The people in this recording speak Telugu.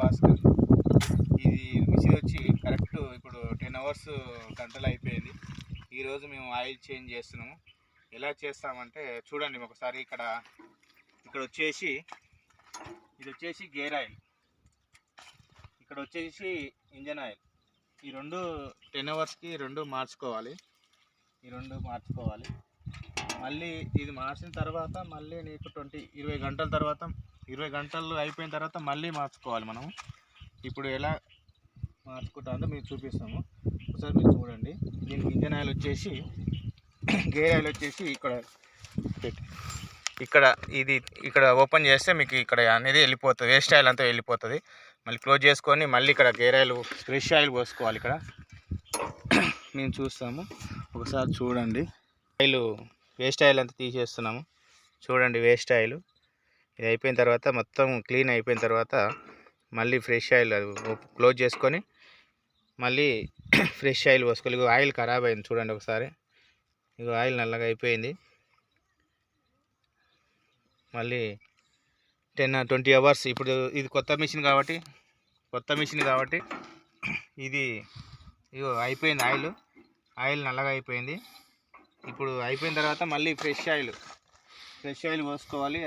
భాస్కర్. ఇది మిషన్ వచ్చి కరెక్ట్ ఇప్పుడు టెన్ అవర్స్ గంటలు అయిపోయింది. ఈరోజు మేము ఆయిల్ చేంజ్ చేస్తున్నాము. ఎలా చేస్తామంటే చూడండి ఒకసారి ఇక్కడ ఇక్కడ వచ్చేసి ఇది వచ్చేసి గేర్ ఆయిల్. ఇక్కడ వచ్చేసి ఇంజన్ ఆయిల్. ఈ రెండు టెన్ అవర్స్కి రెండు మార్చుకోవాలి. ఈ రెండు మార్చుకోవాలి. మళ్ళీ ఇది మార్చిన తర్వాత మళ్ళీ నీకు ట్వంటీ ఇరవై గంటల తర్వాత ఇరవై గంటలు అయిపోయిన తర్వాత మళ్ళీ మార్చుకోవాలి మనం ఇప్పుడు ఎలా మార్చుకుంటామో మీకు చూపిస్తాము. ఒకసారి మీరు చూడండి. దీనికి ఇంజన్ ఆయిల్ వచ్చేసి గేర్ ఆయిల్ వచ్చేసి ఇక్కడ ఇక్కడ ఇది ఇక్కడ ఓపెన్ చేస్తే మీకు ఇక్కడ అనేది వెళ్ళిపోతుంది. వేస్ట్ ఆయిల్ అంతా వెళ్ళిపోతుంది. మళ్ళీ క్లోజ్ చేసుకొని మళ్ళీ ఇక్కడ గేర్ ఆయిల్ ఫ్రెష్ ఆయిల్ పోసుకోవాలి ఇక్కడ. మేము చూస్తాము. ఒకసారి చూడండి. ఆయిల్ వేస్ట్ ఆయిల్ అంతా తీసేస్తున్నాము. చూడండి వేస్ట్ ఆయిల్ ఇది అయిపోయిన తర్వాత మొత్తం క్లీన్ అయిపోయిన తర్వాత మళ్ళీ ఫ్రెష్ ఆయిల్ అది క్లోజ్ చేసుకొని మళ్ళీ ఫ్రెష్ ఆయిల్ పోసుకోవాలి ఇగో ఆయిల్ ఖరాబ్ అయింది చూడండి ఒకసారి. ఇగో ఆయిల్ నల్లగా అయిపోయింది. మళ్ళీ టెన్ ట్వంటీ అవర్స్ ఇప్పుడు ఇది కొత్త మిషన్ కాబట్టి కొత్త మిషన్ కాబట్టి ఇది ఇగో అయిపోయింది ఆయిల్. ఆయిల్ నల్లగా అయిపోయింది. ఇప్పుడు అయిపోయిన తర్వాత మళ్ళీ ఫ్రెష్ ఆయిల్ ఫ్రెష్ ఆయిల్ పోసుకోవాలి